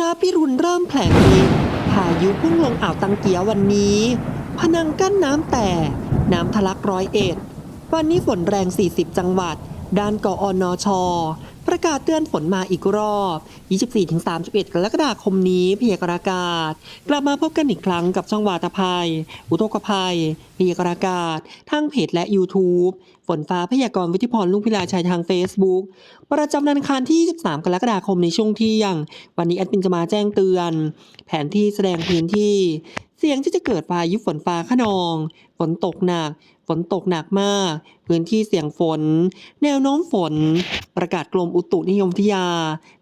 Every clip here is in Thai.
พระพิรุณเริ่มแผลงฤทธิ์พายุพุ่งลงอ่าวตังเกียวันนี้ พนังกั้นน้ำแต่ น้ำทะลักร้อยเอ็ด วันนี้ฝนแรง 40 จังหวัด ด้านกอนช ประกาศเตือนฝนมาอีกรอบ 24-31 กรกฎาคมนี้พยากรณ์อากาศ กลับมาพบกันอีกครั้งกับช่องวาตภัย อุทกภัย พยากรณ์อากาศ ทางเพจและ YouTube ฝนฟ้าพยากรณ์วิทยพรลุงพิลาชัยทาง Facebook ประจำวันอังคารที่ 23 กรกฎาคมในช่วงเที่ยง วันนี้แอดมินจะมาแจ้งเตือน แผนที่แสดงพื้นที่ เสี่ยงที่จะเกิดพายุฝนฟ้าขนอง ฝนตกหนัก ฝนตกหนักมาก พื้นที่เสี่ยงฝน แนวโน้มฝน ประกาศกรมอุตุนิยมวิทยา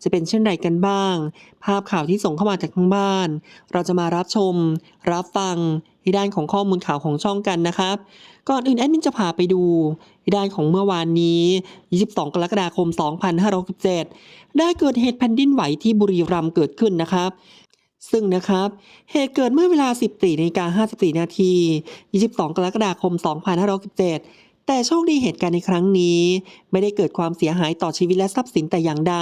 จะเป็นเช่นไรกันบ้าง ภาพข่าวที่ส่งเข้ามาจากทางบ้าน เราจะมารับชม รับฟังที่ด้านของข้อมูลข่าวของช่องกันนะครับ ก่อนอื่นแอดมินจะพาไปดูที่ด้านของเมื่อวานนี้ 22 กรกฎาคม 2567ได้เกิดเหตุแผ่นดินไหวที่บุรีรัมย์เกิดขึ้นนะครับ ซึ่งนะครับ เหตุเกิดเมื่อเวลา 14นาฬิกา54 นาที 22 กรกฎาคม 2567แต่โชคดีเหตุการณ์ในครั้งนี้ ไม่ได้เกิดความเสียหายต่อชีวิตและทรัพย์สินแต่อย่างใด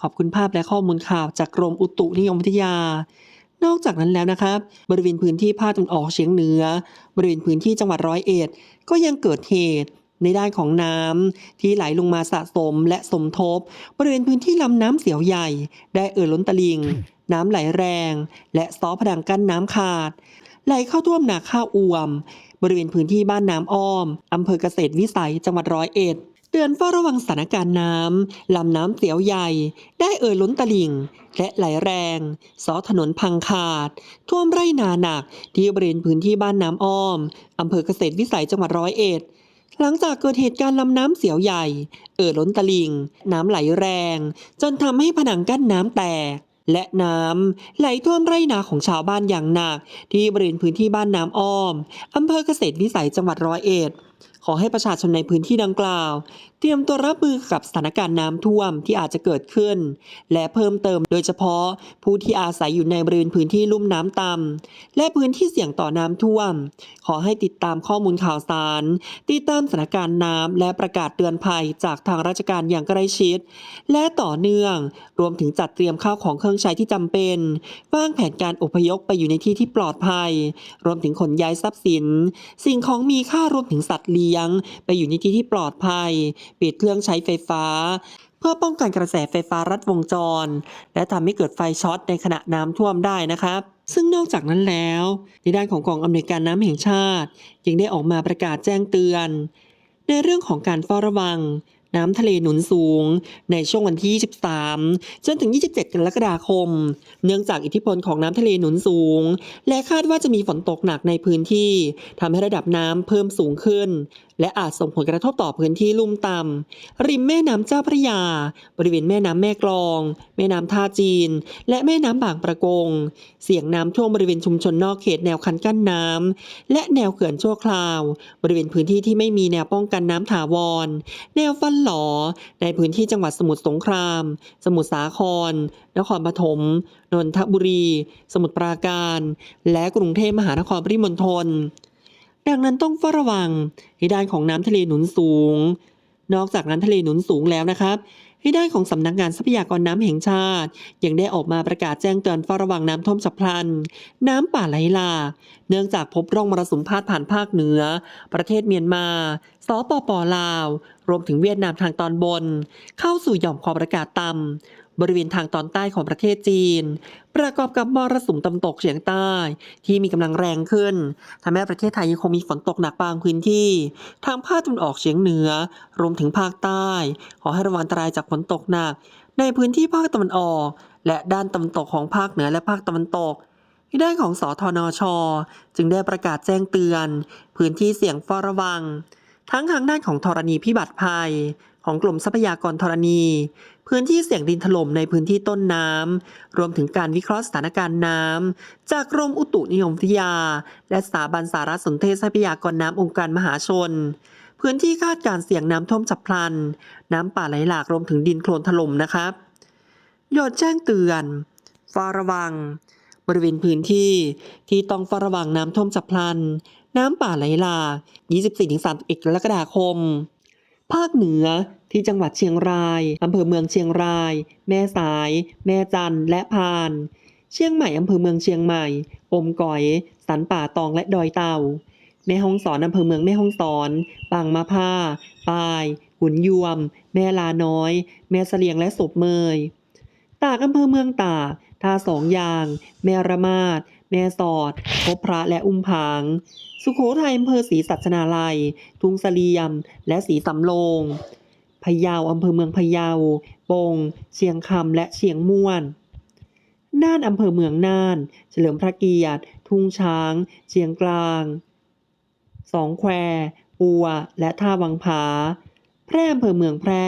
ขอบคุณภาพและข้อมูลข่าวจากกรมอุตุนิยมวิทยา นอกจากนั้นแล้วนะครับ บริเวณพื้นที่ภาคตะวันออกเฉียงเหนือ บริเวณพื้นที่จังหวัดร้อยเอ็ด ก็ยังเกิดเหตุในด้านของน้ำที่ไหลลงมาสะสมและสมทบ บริเวณพื้นที่ลำน้ำเสียวใหญ่ ได้เอ่อล้นตลิ่ง น้ำไหลแรง และซ้อผนังกั้นน้ำขาด ไหลเข้าท่วมนาข้าวอวม บริเวณพื้นที่บ้านน้ำอ้อมอำเภอเกษตรวิสัยจังหวัดร้อยเอ็ดเตือนเฝ้าระวังสถานการณ์น้ำ ลำน้ำเสียวใหญ่ ได้เอ่อล้นตลิ่ง และไหลแรงซอถนนพังขาด ท่วมไร่นาหนัก ที่บริเวณพื้นที่บ้านน้ำอ้อมอำเภอเกษตรวิสัยจังหวัดร้อยเอ็ดหลังจากเกิดเหตุการณ์ลำน้ำเสียวใหญ่ เอ่อล้นตลิ่ง น้ำไหลแรง จนทำให้ผนังกั้นน้ำแตก และน้ำไหลท่วมไร่นาของชาวบ้านอย่างหนัก ที่บริเวณพื้นที่บ้านน้ำอ้อมอำเภอเกษตรวิสัยจังหวัดร้อยเอ็ด ขอให้ประชาชนในพื้นที่ดังกล่าว เตรียมตัวรับมือกับสถานการณ์น้ำท่วมที่อาจจะเกิดขึ้น และเพิ่มเติมโดยเฉพาะผู้ที่อาศัยอยู่ในบริเวณพื้นที่ลุ่มน้ำต่ำและพื้นที่เสี่ยงต่อน้ำท่วม ขอให้ติดตามข้อมูลข่าวสาร ติดตามสถานการณ์น้ำและประกาศเตือนภัยจากทางราชการอย่างใกล้ชิด และต่อเนื่อง รวมถึงจัดเตรียมข้าวของเครื่องใช้ที่จำเป็นวางแผนการอพยพไปอยู่ในที่ที่ปลอดภัย รวมถึงขนย้ายทรัพย์สิน สิ่งของมีค่ารวมถึงสัตว์เลี้ยงไปอยู่ในที่ที่ปลอดภัย ปิดเครื่องใช้ไฟฟ้า เพื่อป้องกันกระแสไฟฟ้ารัดวงจร และทำให้เกิดไฟช็อตในขณะน้ำท่วมได้นะครับซึ่งนอกจากนั้นแล้ว ในด้านของกองอำนวยการน้ำแห่งชาติ ยังได้ออกมาประกาศแจ้งเตือน ในเรื่องของการเฝ้าระวัง น้ำทะเลหนุนสูง ในช่วงวันที่ 23 จนถึง 27 กรกฎาคม เนื่องจากอิทธิพลของน้ำทะเลหนุนสูง และคาดว่าจะมีฝนตกหนักในพื้นที่ทำให้ระดับน้ำเพิ่มสูงขึ้น และอาจส่งผลกระทบต่อพื้นที่ลุ่มต่ำริมแม่น้ำเจ้าพระยา บริเวณแม่น้ำแม่กลอง แม่น้ำท่าจีน และแม่น้ำบางประกง เสี่ยงน้ำท่วมบริเวณชุมชนนอกเขตแนวคันกั้นน้ำและแนวเขื่อนชั่วคราว บริเวณพื้นที่ที่ไม่มีแนวป้องกันน้ำถาวร แนวฟันหลอ ในพื้นที่จังหวัดสมุทรสงคราม สมุทรสาคร นครปฐมนนทบุรี สมุทรปราการ และกรุงเทพมหานครปริมณฑล ดังนั้นต้องเฝ้าระวังในด้านของน้ำทะเลหนุนสูง นอกจากน้ำทะเลหนุนสูงแล้วนะครับในด้านของสำนักงานทรัพยากรน้ำแห่งชาติ ยังได้ออกมาประกาศแจ้งเตือนเฝ้าระวังน้ำท่วมฉับพลัน น้ำป่าไหลหลากเนื่องจากพบร่องมรสุมพาดผ่านภาคเหนือ ประเทศเมียนมา สปปลาว รวมถึงเวียดนามทางตอนบน เข้าสู่หย่อมความกดอากาศต่ำ บริเวณทางตอนใต้ของประเทศจีน ประกอบกับมรสุมตะวันตกเฉียงใต้ ที่มีกำลังแรงขึ้นทำให้ประเทศไทยยังคงมีฝนตกหนักบางพื้นที่ ทางภาคตะวันออกเฉียงเหนือ รวมถึงภาคใต้ ขอให้ระวังอันตรายจากฝนตกหนัก ในพื้นที่ภาคตะวันออก และด้านตะวันตกของภาคเหนือและภาคตะวันตกที่ด้านของสทนชจึงได้ประกาศแจ้งเตือน พื้นที่เสี่ยงเฝ้าระวัง ทั้งทางด้านของธรณีพิบัติภัย ของกลุ่มทรัพยากรธรณี พื้นที่เสี่ยงดินถล่มในพื้นที่ต้นน้ำ รวมถึงการวิเคราะห์สถานการณ์น้ำ จากกรมอุตุนิยมวิทยา และสถาบันสารสนเทศทรัพยากรน้ำองค์การมหาชน พื้นที่คาดการเสี่ยงน้ำท่วมฉับพลัน น้ำป่าไหลหลากรวมถึงดินโคลนถล่มนะครับยอดแจ้งเตือนเฝ้าระวัง บริเวณพื้นที่ที่ต้องเฝ้าระวังน้ำท่วมฉับพลัน น้ำป่าไหลหลาก 24-31กรกฎาคม ภาคเหนือที่จังหวัดเชียงราย อำเภอเมืองเชียงราย แม่สาย แม่จัน และพาน เชียงใหม่ อำเภอเมืองเชียงใหม่ อมก๋อย สันป่าตองและดอยเต่า แม่ฮ่องสอน อำเภอเมืองแม่ฮ่องสอน บางมะผ้า ปาย หุนยวม แม่ลาน้อย แม่เสลียงและศพเมย ตากอำเภอเมืองตากท่าสองยาง แม่ระมาด แม่สอด พบพระและอุ้มผาง สุโขทัยอำเภอศรีสัชนาลัย ทุงเสลียม และศรีสำโรงพะเยาอำเภอเมืองพะเยาปง เชียงคำและเชียงม่วนน่านอำเภอเมืองน่าน เฉลิมพระเกียรติ ทุ่งช้าง เชียงกลาง สองแควปัว และท่าวังผา แพร่อำเภอเมืองแพร่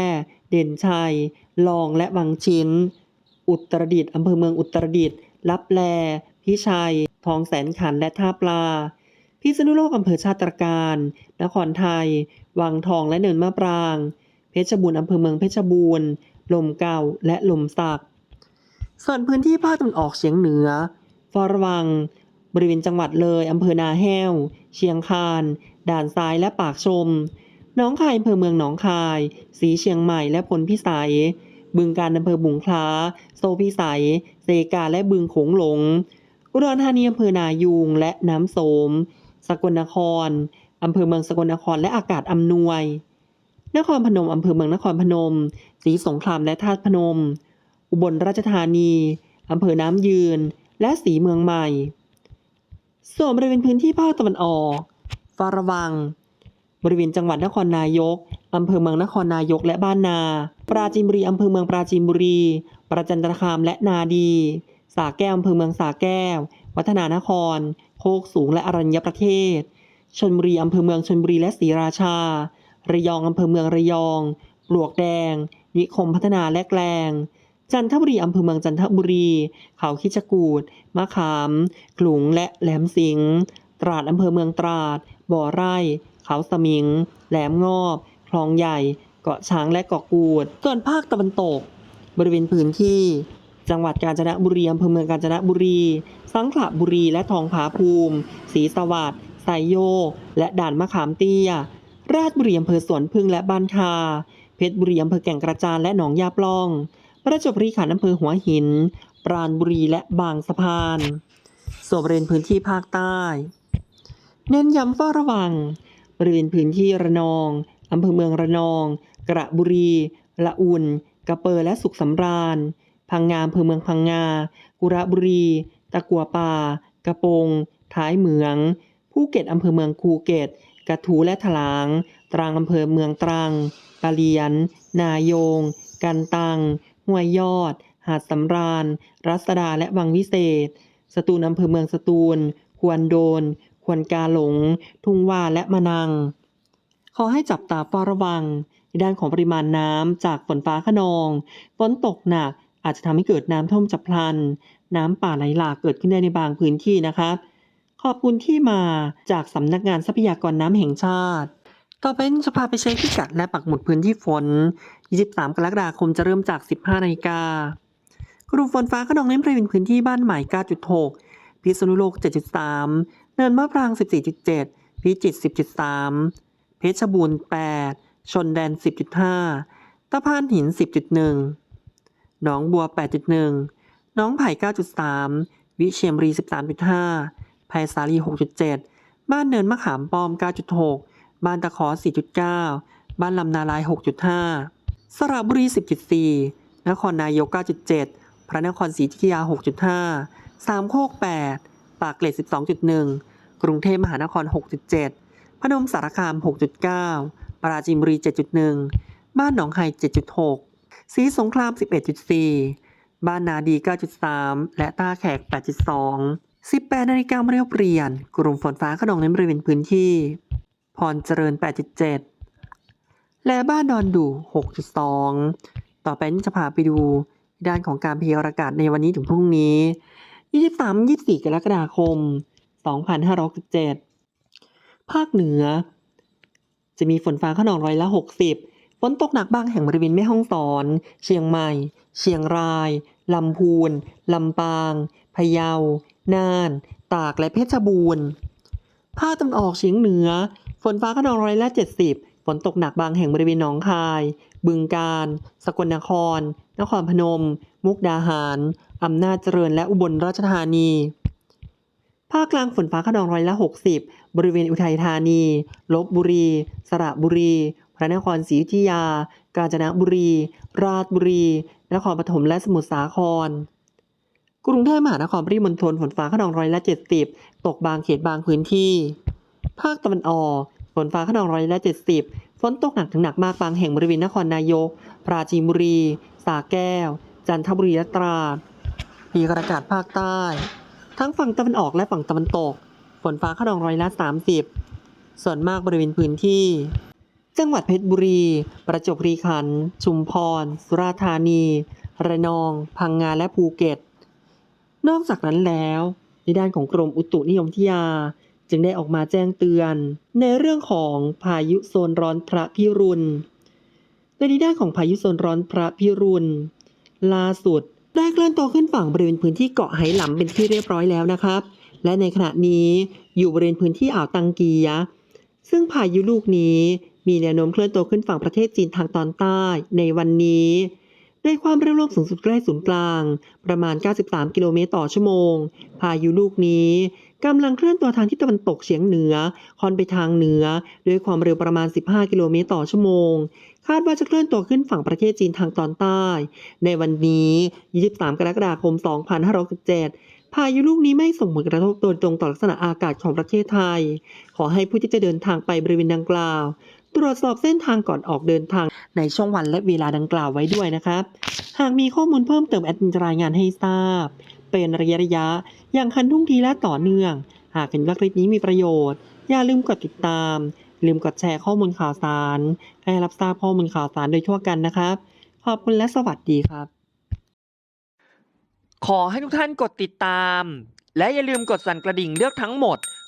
เด่นชัย ลองและวังชิ้น อุตรดิตถ์อำเภอเมืองอุตรดิตถ์ลับแล พิชัย ทองแสนขันและท่าปลา พิษณุโลกอำเภอชาติตรการ นครไทย วังทองและเนินมะปราง เพชรบูรณ์อำเภอเมืองเพชรบูรณ์ ลมเก่าและลมสัก ส่วนพื้นที่ภาคตะวันออกเฉียงเหนือเฝ้าระวัง บริเวณจังหวัดเลยอำเภอนาแห้ว เชียงคาน ด่านซ้ายและปากชมหนองคายอำเภอเมืองหนองคาย สีเชียงใหม่และพลพิสัย บึงการอำเภอบุงคล้า โซพิสัย เซกาและบึงโขงหลง อุดรธานีอำเภอนายูงและน้ำโสม สกลนครอำเภอเมืองสกลนครและอากาศอำนวย นครพนมอำเภอเมืองนครพนมศรีสงครามและธาตุพนม อุบลราชธานีอำเภอน้ำยืน และสีเมืองใหม่ ส่วนบริเวณพื้นที่ภาคตะวันออกเฝ้าระวัง บริเวณจังหวัดนครนายกอำเภอเมืองนครนายกและบ้านนา ปราจีนบุรีอำเภอเมืองปราจีนบุรี ประจันตคามและนาดี สาแก้วอำเภอเมืองสาแก้ว วัฒนานคร โคกสูงและอรัญญประเทศ ชนบุรีอำเภอเมืองชนบุรีและศรีราชา ระยองอำเภอเมืองระยอง ปลวกแดง นิคมพัฒนาและแกลงจันทบุรีอำเภอเมืองจันทบุรี เขาคิชกูดมะขามขลุงและแหลมสิงห์ตราดอำเภอเมืองตราด บ่อไร่ เขาสมิง แหลมงอบ คลองใหญ่ เกาะช้างและเกาะกูดส่วนภาคตะวันตก บริเวณพื้นที่ จังหวัดกาญจนบุรีอำเภอเมืองกาญจนบุรี สังขละบุรีและทองผาภูมิศรีสวัสดิ์ไซโยกและด่านมะขามเตี้ย ราชบุรีอำเภอสวนพึ่งและบ้านคา เพชรบุรีอำเภอแก่งกระจานและหนองยาปล่อง ประจวบคีรีขันธ์อำเภอหัวหิน ปราณบุรีและบางสะพานส่วนบริเวณพื้นที่ภาคใต้ เน้นย้ำเฝ้าระวัง บริเวณพื้นที่ระนองอำเภอเมืองระนอง กระบุรี ละอุ่นกระเปอร์และสุขสำราญ พังงาอำเภอเมืองพังงา กุระบุรี ตะกัวป่า กระโปง ท้ายเหมือง ภูเก็ตอำเภอเมืองภูเก็ต กระทูและถลาง ตรังอำเภอเมืองตรัง ปะเลียน นายง กันตัง ห้วยยอด หาดสำราญ รัศดาและวังวิเศษ สตูลอำเภอเมืองสตูล ควรโดน ควรกาหลง ทุ่งว่าและมะนัง ขอให้จับตาเฝ้าระวังในด้านของปริมาณน้ำจากฝนฟ้าขนอง ฝนตกหนัก อาจจะทำให้เกิดน้ำท่วมฉับพลัน น้ำป่าไหลหลากเกิดขึ้นได้ในบางพื้นที่นะครับขอบคุณที่มาจากสำนักงานทรัพยากรน้ำแห่งชาติ ต่อไปจะพาไปเช็คพิกัดและปักหมุดพื้นที่ฝน 23 กรกฎาคมจะเริ่มจาก 15นาฬิกากลุ่มฝนฟ้าขนองเน้นบริเวณพื้นที่บ้านใหม่9.6 พิษณุโลก 7.3 เนินมะปราง 14.7 พิจิตร 10.3 เพชรบูรณ์ 8 ชนแดน 10.5 ตะพานหิน 10.1ห น้องบัว 8.1หนองไผ่ 9.3 วิเชียมรี 13.5 ไผ่สาลี 6.7 บ้านเนินมะขามปอม 9.6 บ้านตะขอ 4.9 บ้านลำนาลาย 6.5 สระบุรี 10.4 นครนายก 9.7 พระนครศรีอยุธยา 6.5 สามโคก 8 ปากเกร็ด 12.1 กรุงเทพมหานคร 6.7 พนมสารคาม 6.9 ปราจีนบุรี 7.1 บ้านหนองไฮ 7.6 ศรีสงคราม 11.4 บ้านนาดี 9.3 และต้าแขก 8.2 18นาฬิกาเรียวเปลี่ยน กลุ่มฝนฟ้าขนองในบริเวณพื้นที่ พรเจริญ 8.7 และบ้านดอนดู 6.2 ต่อไปนี้จะพาไปดูด้านของการพยากรณ์อากาศในวันนี้ถึงพรุ่งนี้ 23-24 กรกฎาคม 2567 ภาคเหนือ จะมีฝนฟ้าขนองร้อยละ 60 นตกหนักบางแห่งบริเวณแม่ฮ่องสอน เชียงใหม่ เชียงราย ลำพูน ลำปาง พะเยา น่าน ตาก และเพชรบูรณ์ ภาคตะวันออกเฉียงเหนือ ฝนฟ้าขนองร้อยละ70ฝนตกหนักบางแห่งบริเวณหนองคาย บึงกาฬสกลนคร นครพนม มุกดาหาร อำนาจเจริญ และอุบลราชธานี ภาคกลางฝนฟ้าขนองร้อยละ 60 บริเวณอุทัยธานี ลบบุรี สระบุรี พระนครศรีอยุธยา กาญจนบุรี ราชบุรี นครปฐมและสมุทรสาคร กรุงเทพมหานครปริมณฑลฝนฟ้าขนองร้อยละ 70 ตกบางเขตบางพื้นที่ ภาคตะวันออกฝนฟ้าขนองร้อยละ 70 ฝนตกหนักถึงหนักมากบางแห่งบริเวณนครนายก ปราจีนบุรีสระแก้ว จันทบุรีและตราดปีกอากาศภาคใต้ ทั้งฝั่งตะวันออกและฝั่งตะวันตก ฝนฟ้าขนองร้อยละ 30 ส่วนมากบริเวณพื้นที่ จังหวัดเพชรบุรี ประจวบคีรีขันธ์ ชุมพร สุราษฎร์ธานี ระนอง พังงา และภูเก็ต นอกจากนั้นแล้ว ในด้านของกรมอุตุนิยมวิทยา จึงได้ออกมาแจ้งเตือน ในเรื่องของพายุโซนร้อนพระพิรุณโดยในด้านของพายุโซนร้อนพระพิรุณล่าสุดได้เคลื่อนตัวขึ้นฝั่งบริเวณพื้นที่เกาะไหหลำเป็นที่เรียบร้อยแล้วนะครับ และในขณะนี้อยู่บริเวณพื้นที่อ่าวตังเกียซึ่งพายุลูกนี้ มีแนวโน้มเคลื่อนตัวขึ้นฝั่งประเทศจีนทางตอนใต้ในวันนี้ด้วยความเร็วลมสูงสุดใกล้ศูนย์กลาง ประมาณ 93 กิโลเมตรต่อชั่วโมง พายุลูกนี้กำลังเคลื่อนตัวทางทิศตะวันตกเฉียงเหนือค่อนไปทางเหนือ ด้วยความเร็วประมาณ 15 กิโลเมตรต่อชั่วโมง คาดว่าจะเคลื่อนตัวขึ้นฝั่งประเทศจีนทางตอนใต้ ในวันนี้ 23 กรกฎาคม 2567 พายุลูกนี้ไม่ส่งผลกระทบโดยตรงต่อลักษณะอากาศของประเทศไทย ขอให้ผู้ที่จะเดินทางไปบริเวณดังกล่าว ตรวจสอบเส้นทางก่อนออกเดินทางในช่วงวันและเวลาดังกล่าวไว้ด้วยนะครับ หากมีข้อมูลเพิ่มเติมแอดมินจะรายงานให้ทราบ เป็นระยะระยะๆอย่างคันทุ่งทีและต่อเนื่อง หากเห็นว่าคลิปนี้มีประโยชน์ อย่าลืมกดติดตาม ลืมกดแชร์ข้อมูลข่าวสาร ให้รับทราบข้อมูลข่าวสารโดยทั่วกันนะครับ ขอบคุณและสวัสดีครับ ขอให้ทุกท่านกดติดตาม และอย่าลืมกดสั่นกระดิ่งเลือกทั้งหมด